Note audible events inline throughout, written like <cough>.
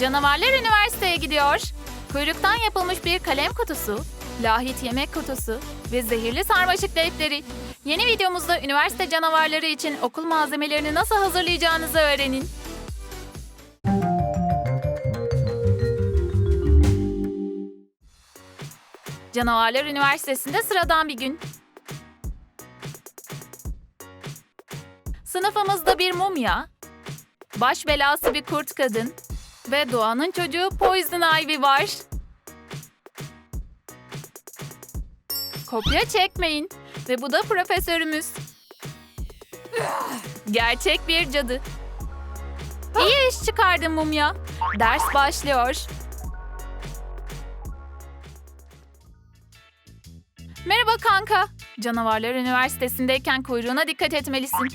Canavarlar üniversiteye gidiyor. Kuyruktan yapılmış bir kalem kutusu, lahit yemek kutusu ve zehirli sarmaşık defteri. Yeni videomuzda üniversite canavarları için okul malzemelerini nasıl hazırlayacağınızı öğrenin. Canavarlar Üniversitesi'nde sıradan bir gün. Sınıfımızda bir mumya, baş belası bir kurt kadın ve doğanın çocuğu Poison Ivy var. Kopya çekmeyin ve bu da profesörümüz. Gerçek bir cadı. İyi iş çıkardın mumya. Ders başlıyor. Merhaba kanka. Canavarlar Üniversitesi'ndeyken kuyruğuna dikkat etmelisin.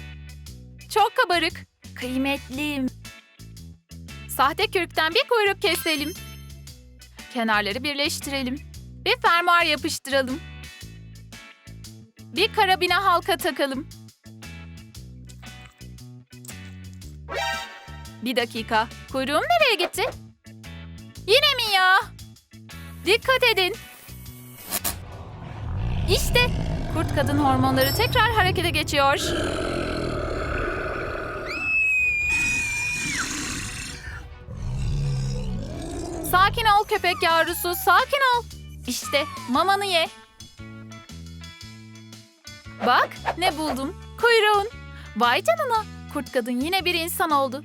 Çok kabarık. Kıymetlim. Sahte kürkten bir kuyruk keselim. Kenarları birleştirelim. Bir fermuar yapıştıralım. Bir karabine halka takalım. Bir dakika. Kuyruğum nereye gitti? Yine mi ya? Dikkat edin. İşte kurt kadın hormonları tekrar harekete geçiyor. Sakin ol köpek yavrusu, sakin ol. İşte mamanı ye. Bak ne buldum. Kuyruğun. Vay canına. Kurt kadın yine bir insan oldu.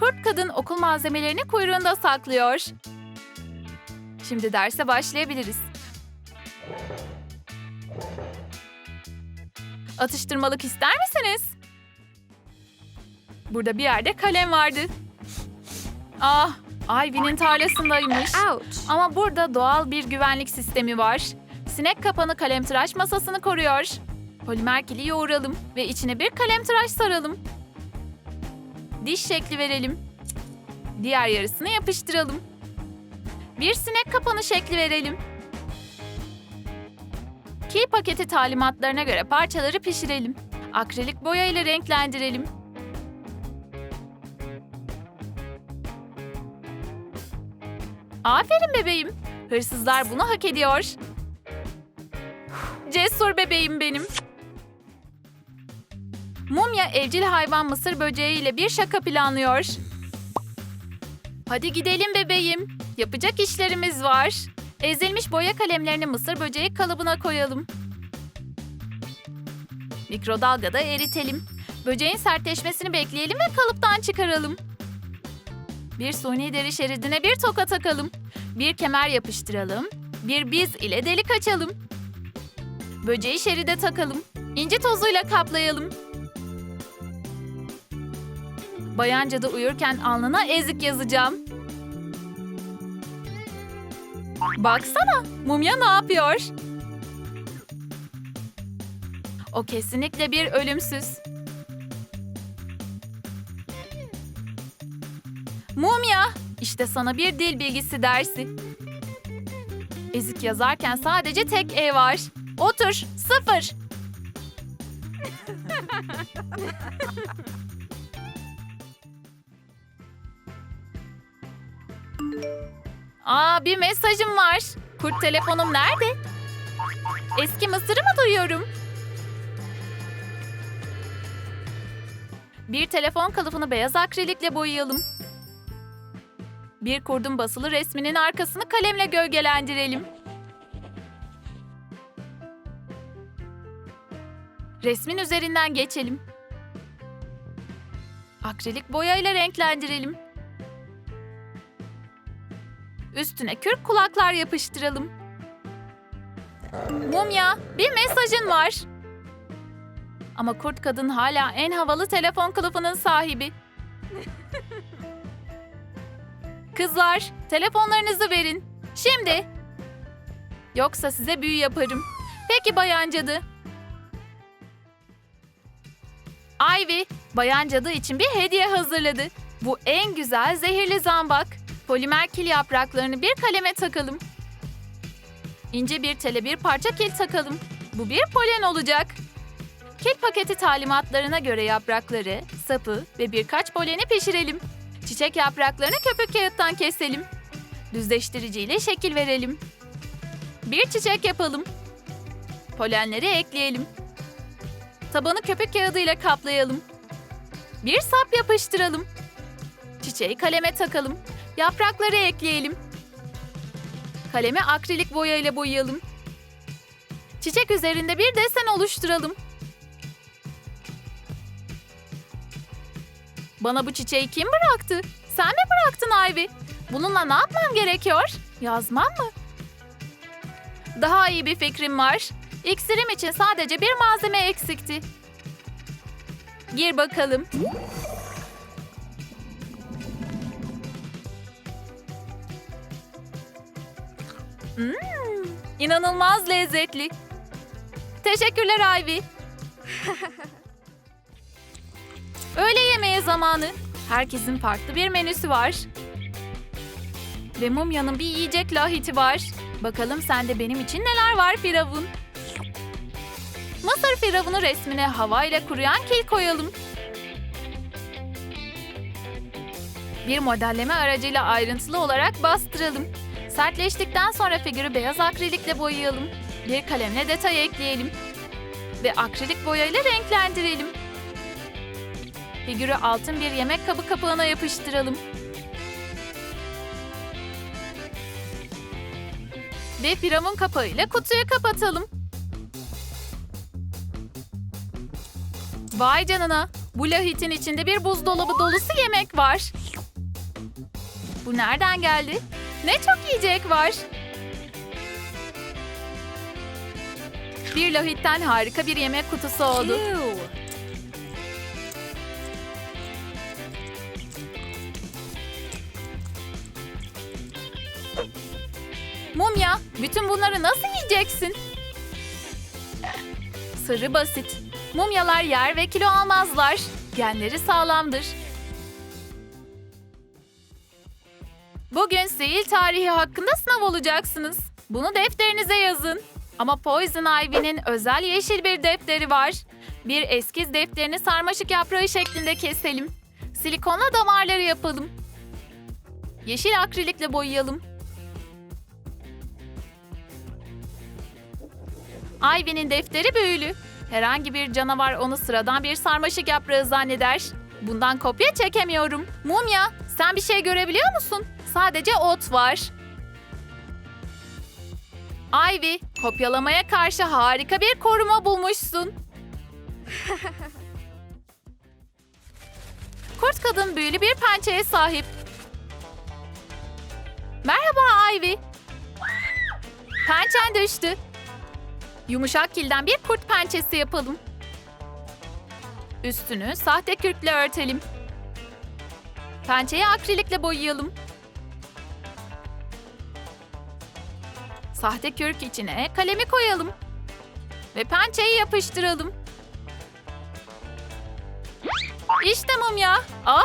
Kurt kadın okul malzemelerini kuyruğunda saklıyor. Şimdi derse başlayabiliriz. Atıştırmalık ister misiniz? Burada bir yerde kalem vardı. Ah, Ivy'nin tarlasındaymış. Ouch. Ama burada doğal bir güvenlik sistemi var. Sinek kapanı kalemtıraş masasını koruyor. Polimer kili yoğuralım ve içine bir kalemtıraş saralım. Diş şekli verelim. Diğer yarısını yapıştıralım. Bir sinek kapanı şekli verelim. Kil paketi talimatlarına göre parçaları pişirelim. Akrilik boya ile renklendirelim. Aferin bebeğim. Hırsızlar bunu hak ediyor. Cesur bebeğim benim. Mumya evcil hayvan mısır böceği ile bir şaka planlıyor. Hadi gidelim bebeğim. Yapacak işlerimiz var. Ezilmiş boya kalemlerini mısır böceği kalıbına koyalım. Mikrodalgada eritelim. Böceğin sertleşmesini bekleyelim ve kalıptan çıkaralım. Bir suni deri şeridine bir toka takalım. Bir kemer yapıştıralım. Bir biz ile delik açalım. Böceği şeride takalım. İnci tozuyla kaplayalım. Bayan cadı uyurken alnına ezik yazacağım. Baksana, mumya ne yapıyor? O kesinlikle bir ölümsüz. Mumya, işte sana bir dil bilgisi dersi. Ezik yazarken sadece tek E var. Otur, sıfır. <laughs> Aa, bir mesajım var. Kurt telefonum nerede? Eski Mısır'ı mı duyuyorum? Bir telefon kılıfını beyaz akrilikle boyayalım. Bir kurdun basılı resminin arkasını kalemle gölgelendirelim. Resmin üzerinden geçelim. Akrilik boyayla renklendirelim. Üstüne kürk kulaklar yapıştıralım. Mumya, bir mesajın var. Ama kurt kadın hala en havalı telefon kılıfının sahibi. Kızlar, telefonlarınızı verin. Şimdi. Yoksa size büyü yaparım. Peki bayan cadı. Ivy, bayan cadı için bir hediye hazırladı. Bu en güzel zehirli zambak. Polimer kil yapraklarını bir kaleme takalım. İnce bir tele bir parça kil takalım. Bu bir polen olacak. Kil paketi talimatlarına göre yaprakları, sapı ve birkaç poleni pişirelim. Çiçek yapraklarını köpük kağıttan keselim. Düzleştiriciyle şekil verelim. Bir çiçek yapalım. Polenleri ekleyelim. Tabanı köpük kağıdıyla kaplayalım. Bir sap yapıştıralım. Çiçeği kaleme takalım. Yaprakları ekleyelim. Kalemi akrilik boya ile boyayalım. Çiçek üzerinde bir desen oluşturalım. Bana bu çiçeği kim bıraktı? Sen mi bıraktın Ivy? Bununla ne yapmam gerekiyor? Yazmam mı? Daha iyi bir fikrim var. İksirim için sadece bir malzeme eksikti. Gir bakalım. Mmm, inanılmaz lezzetli. Teşekkürler Ivy. <laughs> Öğle yemeği zamanı. Herkesin farklı bir menüsü var. Ve Mumya'nın bir yiyecek lahiti var. Bakalım sende benim için neler var Firavun? Mısır firavunu resmine havayla kuruyan kil koyalım. Bir modelleme aracıyla ayrıntılı olarak bastıralım. Sertleştikten sonra figürü beyaz akrilikle boyayalım. Bir kalemle detay ekleyelim. Ve akrilik boyayla renklendirelim. Figürü altın bir yemek kabı kapağına yapıştıralım. Ve firavun kapağıyla kutuyu kapatalım. Vay canına. Bu lahitin içinde bir buzdolabı dolusu yemek var. Bu nereden geldi? Ne çok yiyecek var. Bir lahitten harika bir yemek kutusu oldu. Bütün bunları nasıl yiyeceksin? Sırrı basit. Mumyalar yer ve kilo almazlar. Genleri sağlamdır. Bugün sihir tarihi hakkında sınav olacaksınız. Bunu defterinize yazın. Ama Poison Ivy'nin özel yeşil bir defteri var. Bir eskiz defterini sarmaşık yaprağı şeklinde keselim. Silikonla damarları yapalım. Yeşil akrilikle boyayalım. Ivy'nin defteri büyülü. Herhangi bir canavar onu sıradan bir sarmaşık yaprağı zanneder. Bundan kopya çekemiyorum. Mumya, sen bir şey görebiliyor musun? Sadece ot var. Ivy, kopyalamaya karşı harika bir koruma bulmuşsun. <laughs> Kurt kadın büyülü bir pençeye sahip. Merhaba Ivy. Pençen düştü. Yumuşak kilden bir kurt pençesi yapalım. Üstünü sahte kürkle örtelim. Pençeyi akrilikle boyayalım. Sahte kürk içine kalemi koyalım. Ve pençeyi yapıştıralım. İşte mumya. Aa,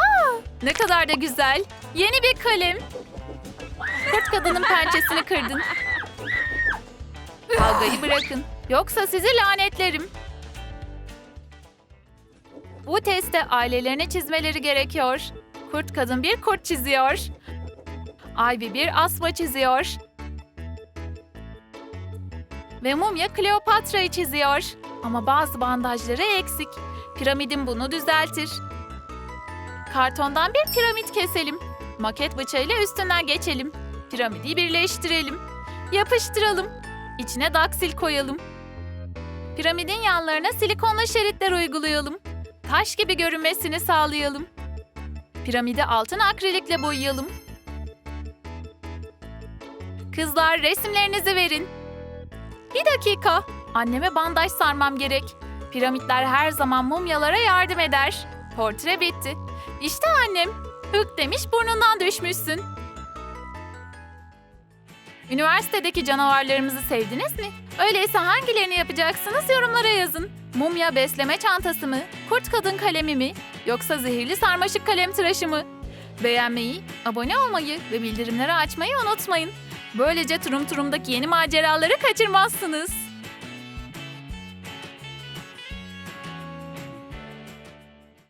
ne kadar da güzel. Yeni bir kalem. Kurt kadının pençesini kırdın. Kavgayı bırakın. Yoksa sizi lanetlerim. Bu testte ailelerini çizmeleri gerekiyor. Kurt kadın bir kurt çiziyor. Ivy bir asma çiziyor. Ve mumya Kleopatra'yı çiziyor. Ama bazı bandajları eksik. Piramidin bunu düzeltir. Kartondan bir piramit keselim. Maket bıçağıyla üstünden geçelim. Piramidi birleştirelim. Yapıştıralım. İçine daksil koyalım. Piramidin yanlarına silikonla şeritler uygulayalım. Taş gibi görünmesini sağlayalım. Piramidi altın akrilikle boyayalım. Kızlar resimlerinizi verin. Bir dakika. Anneme bandaj sarmam gerek. Piramitler her zaman mumyalara yardım eder. Portre bitti. İşte annem. Hık demiş burnundan düşmüşsün. Üniversitedeki canavarlarımızı sevdiniz mi? Öyleyse hangilerini yapacaksınız yorumlara yazın. Mumya besleme çantası mı? Kurt kadın kalemi mi? Yoksa zehirli sarmaşık kalem tıraşı mı? Beğenmeyi, abone olmayı ve bildirimleri açmayı unutmayın. Böylece Turum Turum'daki yeni maceraları kaçırmazsınız.